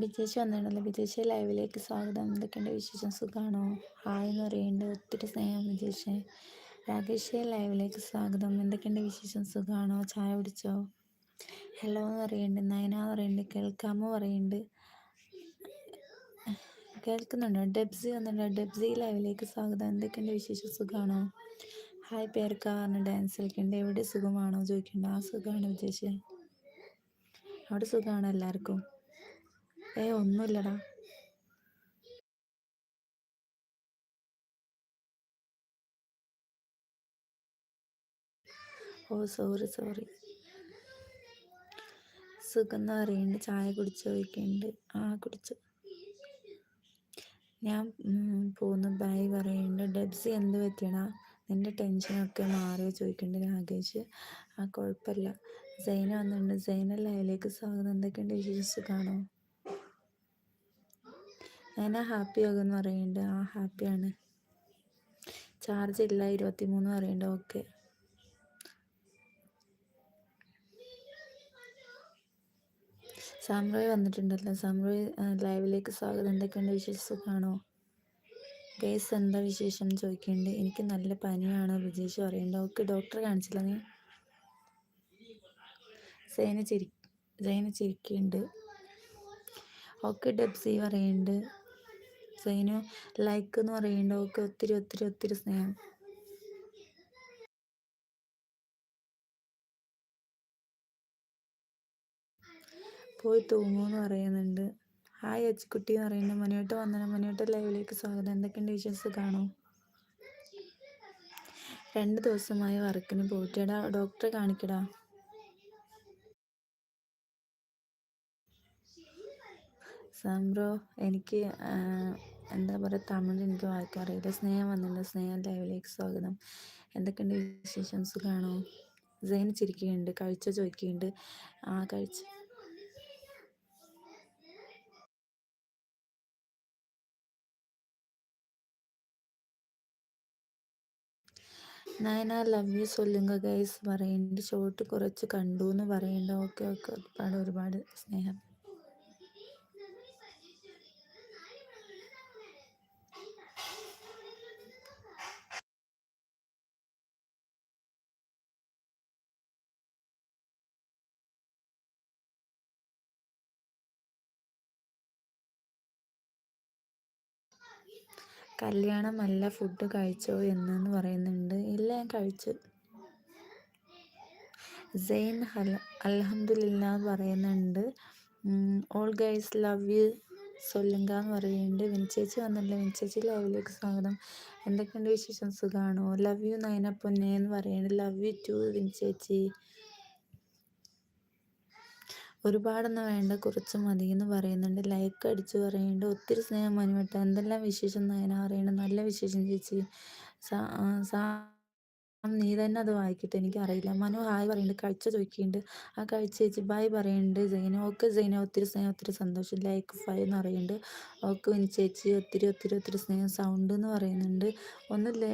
വിജേഷ് വന്നിട്ടുണ്ടല്ലോ. വിജേഷ് ലൈവിലേക്ക് സ്വാഗതം. എന്തൊക്കെയുണ്ട് വിശേഷം? സുഖമാണോ ഹായ് എന്ന് പറയുന്നുണ്ട്. ഒത്തിരി സ്നേഹം വിജേഷ് രാകേഷ് ലൈവിലേക്ക് സ്വാഗതം. എന്തൊക്കെയുണ്ട് വിശേഷം? സുഖമാണോ ചായ കുടിച്ചോ? ഹലോ എന്ന് പറയുന്നുണ്ട്. നയന എന്ന് പറയുന്നുണ്ട്. കേൾക്കാമോ പറയുന്നുണ്ട്. കേൾക്കുന്നുണ്ടോ? ഡെബ്സി വന്നിട്ടുണ്ടോ? ഡെബ്സി ലൈവിലേക്ക് സ്വാഗതം. എന്തൊക്കെയുണ്ട് വിശേഷം? സുഖമാണോ ഹായ് പേർക്കാറിന് ഡാൻസ് കളിക്കുന്നുണ്ട് എവിടെ സുഖമാണോ? ചോദിക്കുന്നുണ്ട് ആ സുഖമാണ് വിജേഷ് അവിടെ സുഖമാണോ എല്ലാവർക്കും. ഏ ഒന്നുമില്ലടാ. ഓ സോറി സോറി സുഖം എന്ന് ചായ കുടിച്ച് ചോദിക്കുന്നുണ്ട് ആ കുടിച്ചു. ഞാൻ പോകുന്നു ബൈ പറയുന്നുണ്ട് ഡെബ്സി എന്ത് പറ്റിയണാ നിന്റെ ടെൻഷനൊക്കെ മാറിയോ ചോദിക്കുന്നുണ്ട് രാകേഷ്. ആ കുഴപ്പമില്ല. സൈന വന്നിട്ടുണ്ട്. സൈന ലൈലേക്ക് സ്വാഗതം. എന്തൊക്കെയുണ്ട് വിശേഷം സുഖമാണോ ഞാൻ ഹാപ്പി ആകുമെന്ന് പറയുന്നുണ്ട് ആ ഹാപ്പിയാണ് ചാർജ് ഇല്ല ഇരുപത്തി മൂന്ന് പറയുന്നുണ്ട് ഓക്കെ സാമ്രോയ് വന്നിട്ടുണ്ടല്ലോ സാമ്രോയ് ലൈവിലേക്ക് സ്വാഗതം. എന്തൊക്കെയുണ്ട് വിശേഷം? സുഖമാണോ ഗേസ് എന്താ വിശേഷം? ചോദിക്കുന്നുണ്ട് എനിക്ക് നല്ല പനിയാണ്. വിജേഷ് പറയുന്നുണ്ട് ഓക്കെ ഡോക്ടർ കാണിച്ചില്ല നീ? സേന ചിരി സേന ചിരിക്കുന്നുണ്ട് ഓക്കെ ഡെബ്സി പറയുന്നുണ്ട് സൈനു ലൈക്ക് എന്ന് പറയുന്നുണ്ട് ഓക്കെ ഒത്തിരി ഒത്തിരി ഒത്തിരി സ്നേഹം. പോയി തൂങ്ങുമെന്ന് പറയുന്നുണ്ട്. ഹായ് അച്ചുക്കുട്ടി എന്ന് പറയുന്നത് മുന്നോട്ട് വന്ദന മുന്നോട്ട് ലൈവിലേക്ക് സ്വാഗതം. എന്തൊക്കെയുണ്ട് വിശ്വാസം കാണൂ രണ്ട് ദിവസമായി വർക്കിന് പോയിട്ടടാ ഡോക്ടറെ കാണിക്കടാ. സാംബ്രോ എനിക്ക് എന്താ പറയുക തമിഴ് എനിക്ക് വായിക്കാൻ അറിയില്ല. സ്നേഹം വന്നിട്ടുണ്ട്. സ്നേഹം ലൈവിലേക്ക് സ്വാഗതം. എന്തൊക്കെയുണ്ട് വിശേഷം? സുഖമാണോ സൈൻ കഴിച്ച ചോദിക്കുന്നുണ്ട്. ആ കഴിച്ച. നയന ലവ് യു സൊല്ലുങ്ക ഗൈസ് പറയുന്നുണ്ട്. ഷോർട്ട് കുറച്ച് കണ്ടു എന്ന് പറയുന്നുണ്ട്. Okay okay. ഒരുപാട് ഒരുപാട് സ്നേഹം. കല്യാണമല്ല ഫുഡ് കഴിച്ചോ എന്നെന്ന് പറയുന്നുണ്ട്. ഇല്ല ഞാൻ കഴിച്ചു. സെയിൻ ഹൽ അലഹമില്ല പറയുന്നുണ്ട്. All guys love you. സൊല്ലുങ്ക എന്ന് പറയുന്നുണ്ട്. വിൻചേച്ചി വന്നില്ല വിൻചേച്ചി ലവിലേക്ക് സ്വാഗതം. എന്തൊക്കെയുണ്ട് വിശേഷം? സുഖമാണോ ലവ് യു നയന പൊന്നെ എന്ന് പറയുന്നുണ്ട്. ലവ് യു ടു വിൻചേച്ചി. ഒരുപാടൊന്നും വേണ്ട കുറച്ച് മതി എന്ന് പറയുന്നുണ്ട്. ലൈക്ക് അടിച്ച് പറയുന്നുണ്ട് ഒത്തിരി സ്നേഹം മനുവട്ട എന്തെല്ലാം വിശേഷം നയന പറയുന്നുണ്ട് നല്ല വിശേഷം ചേച്ചി. നീ തന്നെ അത് വായിക്കട്ടെ. എനിക്കറിയില്ല. മനു ഹായ് പറയുന്നുണ്ട് കഴിച്ച ചോദിക്കുന്നുണ്ട് ആ കഴിച്ച ചേച്ചി ബായ് പറയുന്നുണ്ട് ജൈന ഓക്കെ ജൈന ഒത്തിരി സ്നേഹം ഒത്തിരി സന്തോഷം. ലൈക്ക് ഫൈവ് എന്ന് പറയുന്നുണ്ട് ഓക്കെ വിൻ ചേച്ചി. ഒത്തിരി ഒത്തിരി ഒത്തിരി സ്നേഹം സൗണ്ട് എന്ന് പറയുന്നുണ്ട്. ഒന്നുമില്ല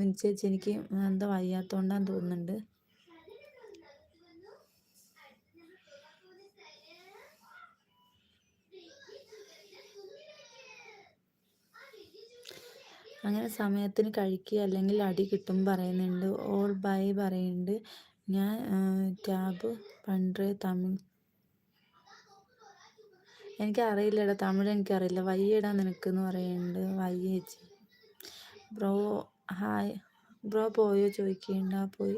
വിൻ ചേച്ചി എനിക്ക് എന്താ വയ്യാത്തോണ്ടാന്ന് തോന്നുന്നുണ്ട്. അങ്ങനെ സമയത്തിന് കഴിക്കുക അല്ലെങ്കിൽ അടി കിട്ടും പറയുന്നുണ്ട്. ഓൾ ബൈ പറയുന്നുണ്ട്. ഞാൻ ടാബ് പണ്ട് തമിഴ്. എനിക്കറിയില്ലടാ തമിഴ് എനിക്കറിയില്ല. വയ്യടാ നിനക്കെന്ന് പറയുന്നുണ്ട്. വയ്യ ചേച്ചി. ബ്രോ ഹായ് ബ്രോ പോയോ ചോദിക്കുന്നുണ്ടാ പോയി.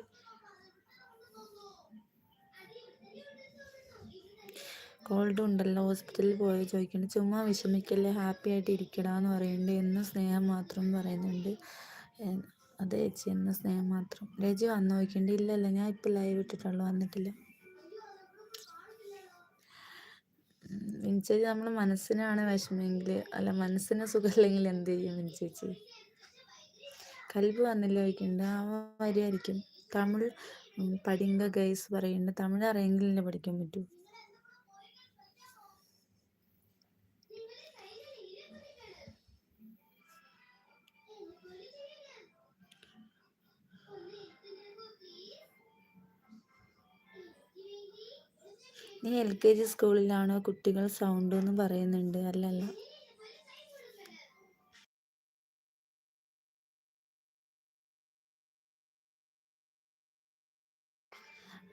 കോൾഡ് ഉണ്ടല്ലോ ഹോസ്പിറ്റലിൽ പോയി ചോദിക്കുന്നുണ്ട് ചുമ്മാ വിഷമിക്കല്ലേ ഹാപ്പി ആയിട്ട് ഇരിക്കടാന്ന് പറയുന്നുണ്ട് എന്നും സ്നേഹം മാത്രം പറയുന്നുണ്ട്. അതെ ചേച്ചി എന്നും സ്നേഹം മാത്രം. രജി വന്നു നോക്കിണ്ട് ഇല്ലല്ല ഞാൻ ഇപ്പം ലൈവ് ഇട്ടിട്ടുള്ളൂ വന്നിട്ടില്ല. മിനിച്ചേച്ചി നമ്മൾ മനസ്സിനാണ് വിഷമെങ്കിൽ അല്ല മനസ്സിന് സുഖമില്ലെങ്കിൽ എന്ത് ചെയ്യും മിനിച്ചേച്ചി കൽബ് വന്നില്ല ചോദിക്കുന്നുണ്ട് ആ വരിയായിരിക്കും. തമിഴ് പഠിങ്ക ഗൈസ് പറയുന്നുണ്ട് തമിഴ് അറിയെങ്കിലും പഠിക്കാൻ പറ്റൂ. നീ എൽ കെ ജി സ്കൂളിലാണോ കുട്ടികൾ സൗണ്ട് എന്ന് പറയുന്നുണ്ട്. അല്ലല്ല.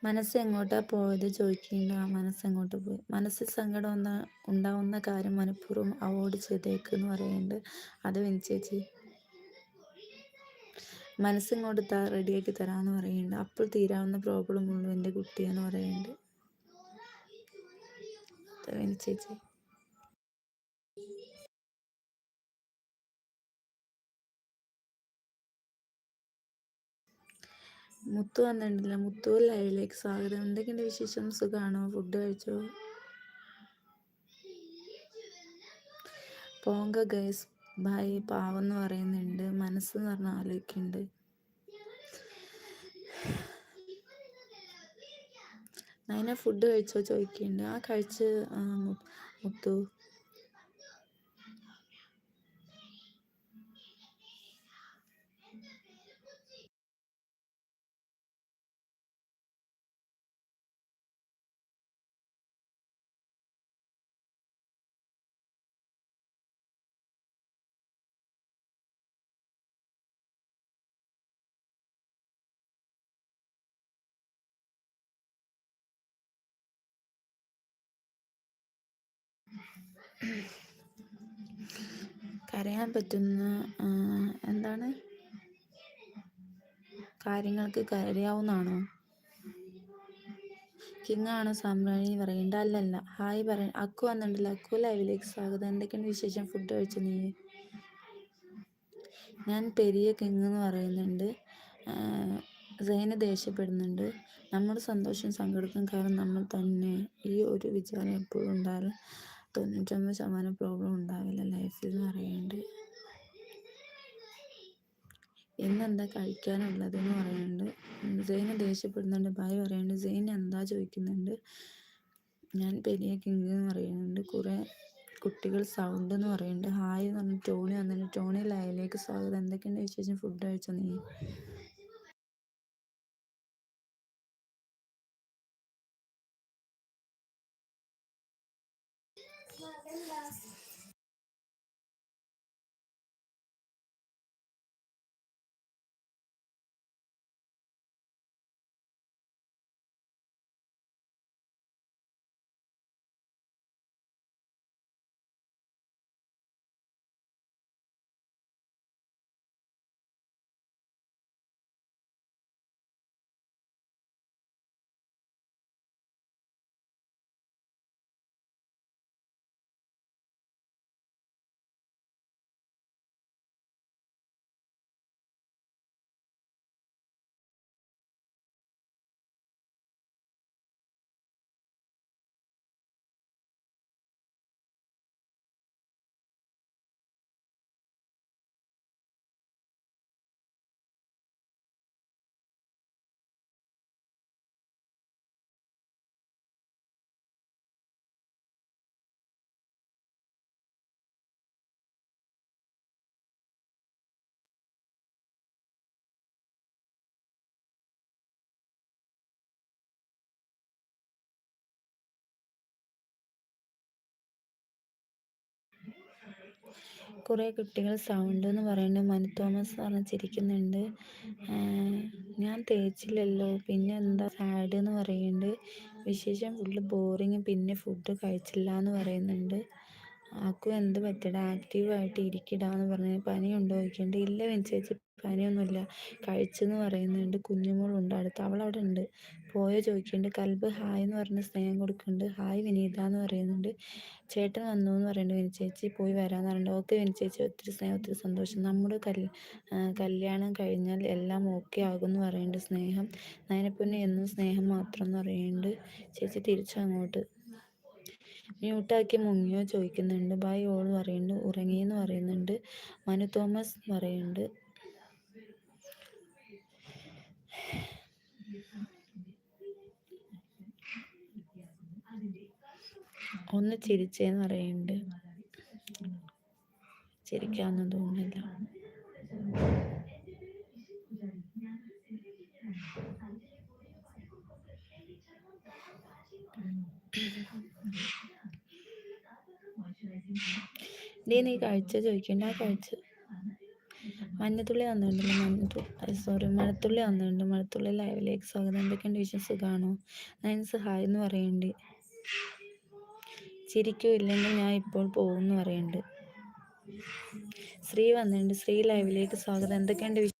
മനസ്സ് എങ്ങോട്ടാ പോയത് ചോദിക്കേണ്ട. മനസ്സ് എങ്ങോട്ട് പോയി? മനസ്സിൽ സങ്കടം ഒന്ന ഉണ്ടാവുന്ന കാര്യം മനഃപൂർവം അവോയ്ഡ് ചെയ്തേക്ക് എന്ന് പറയുന്നുണ്ട്. അത് വിനിച്ചേച്ചി മനസ്സിങ്ങോട്ട് റെഡിയാക്കി തരാമെന്ന് പറയുന്നുണ്ട്. അപ്പോൾ തീരാവുന്ന പ്രോബ്ലം ഉള്ളൂ എന്റെ കുട്ടിയെന്ന് പറയുന്നുണ്ട്. വിനിച്ചേച്ചി മുത്തു വന്നിട്ടില്ല മുത്തു ലൈവിലേക്ക് സ്വാഗതം എന്തൊക്കെയുണ്ട് വിശേഷം? സുഖമാണോ ഫുഡ് കഴിച്ചോ? പോങ്ക ഗൈസ് ഭായ് പാവെന്ന് പറയുന്നുണ്ട്. മനസ്സ് പറഞ്ഞ ആലോചിക്കുന്നുണ്ട്. നൈന ഫുഡ് കഴിച്ചോ ചോദിക്കുന്നുണ്ട് ആ കഴിച്ച് മുത്തു. കരയാൻ പറ്റുന്ന എന്താണ്? കാര്യങ്ങൾക്ക് കരയാവുന്നതാണോ? കിങ്ങാണ് സാമ്രാണി പറയണ്ട അല്ലല്ല ഹായ് പറയ അക്കു വന്നിട്ടുണ്ടല്ലോ. അക്കു ലൈവിലേക്ക് സ്വാഗതം. എന്തൊക്കെയാണ് വിശേഷം? ഫുഡ് കഴിച്ചു നീ? ഞാൻ പെരിയ കിങ് എന്ന് പറയുന്നുണ്ട്. സൈന ദേഷ്യപ്പെടുന്നുണ്ട്. നമ്മുടെ സന്തോഷം സങ്കടക്കും കാരണം നമ്മൾ തന്നെ ഈ ഒരു വിചാരം എപ്പോഴും ഉണ്ടായാൽ തൊണ്ണൂറ്റൊമ്പത് ശതമാനം പ്രോബ്ലം ഉണ്ടാവില്ല. ലൈഫിൽ എന്ന് പറയുന്നുണ്ട് ഇന്നെന്താ കഴിക്കാനുള്ളത് എന്ന് പറയുന്നുണ്ട് സെയിന് ദേഷ്യപ്പെടുന്നുണ്ട്. ബായ് പറയുന്നുണ്ട് സെയിൻ എന്താ ചോദിക്കുന്നുണ്ട്? ഞാൻ പെരിയ കിങ് എന്ന് പറയുന്നുണ്ട് കുറേ കുട്ടികൾ സൗണ്ട് എന്ന് പറയുന്നുണ്ട് ഹായ് എന്ന് പറഞ്ഞ് ടോണി വന്നിട്ട് ടോണി ലൈവിലേക്ക് സ്വാഗതം. എന്തൊക്കെയുണ്ട് വിശേഷം? ഫുഡ് കഴിച്ചോ നീ? കുറേ കുട്ടികൾ സൗണ്ട് എന്ന് പറയുന്നത് മനു തോമസ് പറഞ്ഞ് ചിരിക്കുന്നുണ്ട്. ഞാൻ തേച്ചില്ലല്ലോ പിന്നെ എന്താ സാഡ് എന്ന് പറയുന്നുണ്ട് വിശേഷം ഫുള്ള് ബോറിങ് പിന്നെ ഫുഡ് കഴിച്ചില്ല എന്ന് പറയുന്നുണ്ട്. ആക്കും എന്ത് പറ്റിയടാ? ആക്റ്റീവായിട്ട് ഇരിക്കടാ എന്ന് പറഞ്ഞ് പനിയുണ്ടോ ചോദിക്കുന്നുണ്ട് ഇല്ല വെഞ്ചേച്ചി പനിയൊന്നുമില്ല കഴിച്ചെന്ന് പറയുന്നുണ്ട്. കുഞ്ഞുമോളുണ്ട്. അടുത്ത് അവിടെ ഉണ്ട് പോയോ ചോദിക്കുന്നുണ്ട്. കൽബ് ഹായ് എന്ന് പറഞ്ഞ് സ്നേഹം കൊടുക്കുന്നുണ്ട്. ഹായ് വിനീത എന്ന് പറയുന്നുണ്ട്. ചേട്ടൻ വന്നു എന്ന് പറയുന്നുണ്ട് വിനി ചേച്ചി. പോയി വരാമെന്ന് പറയുന്നുണ്ട് ഓക്കെ വിനി ചേച്ചി. ഒത്തിരി സ്നേഹം ഒത്തിരി സന്തോഷം. നമ്മുടെ കൽ കല്യാണം കഴിഞ്ഞാൽ എല്ലാം ഓക്കെ ആകും എന്ന് പറയുന്നുണ്ട് സ്നേഹം. നയനപ്പൊന്നെ എന്നും സ്നേഹം മാത്രം എന്ന് പറയുന്നുണ്ട്. ചേച്ചി തിരിച്ചു അങ്ങോട്ട്. മ്യൂട്ടാക്കി മുങ്ങിയോ ചോദിക്കുന്നുണ്ട്. ബൈ ഓൾ പറയുന്നുണ്ട്. ഉറങ്ങിയെന്ന് പറയുന്നുണ്ട്. മനു തോമസ് പറയുന്നുണ്ട്. ഒന്ന് ചിരിച്ചേന്ന് പറയുന്നുണ്ട് ചിരിക്കാമെന്ന് തോന്നുന്നില്ല. ഡേ നീ കഴിച്ച ചോദിക്കണ്ട കഴിച്ചു. മഞ്ഞത്തുള്ളി വന്നിട്ടുണ്ട് മഞ്ഞത്തുള്ളി സോറി മഴത്തുള്ളി വന്നിട്ടുണ്ട് മഴത്തുള്ളി ലൈവിലേക്ക് സ്വാഗതം. എന്തൊക്കെയുണ്ട് വിഷയം സുഖമാണോ നയൻസ് ഹായ് എന്ന് പറയുന്നുണ്ട്. ചിരിക്കൂ ഇല്ലെങ്കിൽ ഞാൻ ഇപ്പോൾ പോകുമെന്ന് പറയുന്നുണ്ട്. ശ്രീ വന്നിട്ടുണ്ട്. ശ്രീ ലൈവിലേക്ക് സ്വാഗതം. എന്തൊക്കെയുണ്ട്?